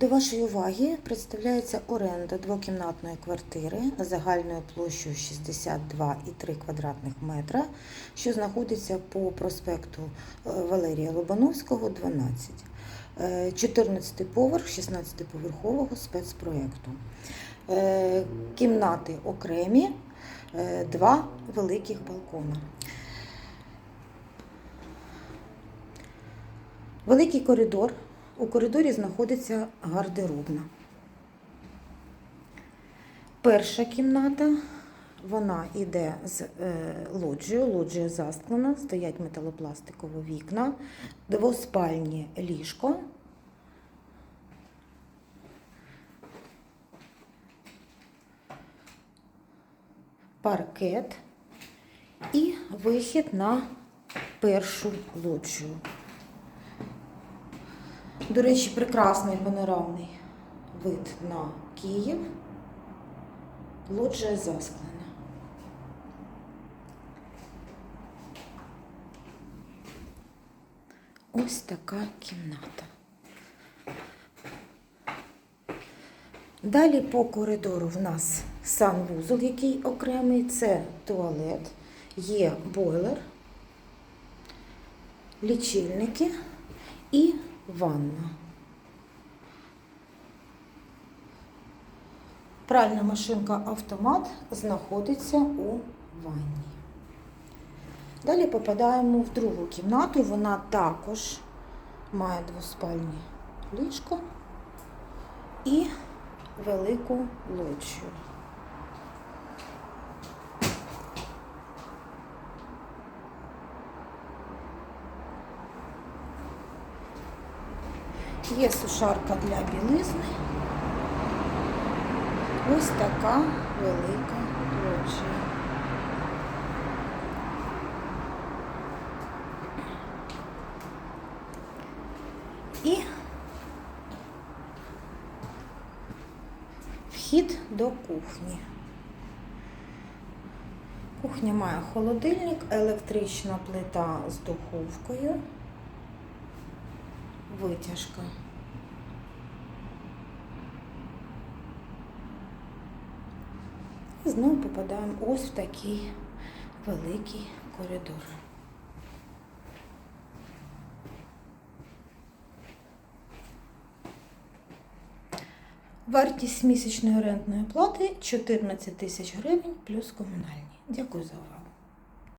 До вашої уваги представляється оренда двокімнатної квартири загальною площею 62,3 квадратних метра, що знаходиться по проспекту е, Валерія Лобановського, 12. Е, 14 поверх 16-поверхового спецпроєкту. Е, Кімнати окремі, е, два великих балкона. Великий коридор. У коридорі знаходиться гардеробна. Перша кімната, вона йде з е, лоджією, лоджія засклена, стоять металопластикові вікна, двоспальні ліжко. Паркет і вихід на першу лоджію. До речі, прекрасний панорамний вид на Київ. Лоджія засклена. Ось така кімната. Далі по коридору в нас санвузол, який окремий, це туалет, є бойлер, лічильники і ванна. Пральна машинка автомат знаходиться у ванні. Далі попадаємо в другу кімнату. Вона також має двоспальні ліжко і велику лоджію. Є сушарка для білизни. Ось така велика лоджія. І вхід до кухні. Кухня має холодильник, електрична плита з духовкою, витяжка. І знову попадаємо ось в такий великий коридор. Вартість місячної орендної плати 14 тисяч гривень плюс комунальні. Дякую за увагу.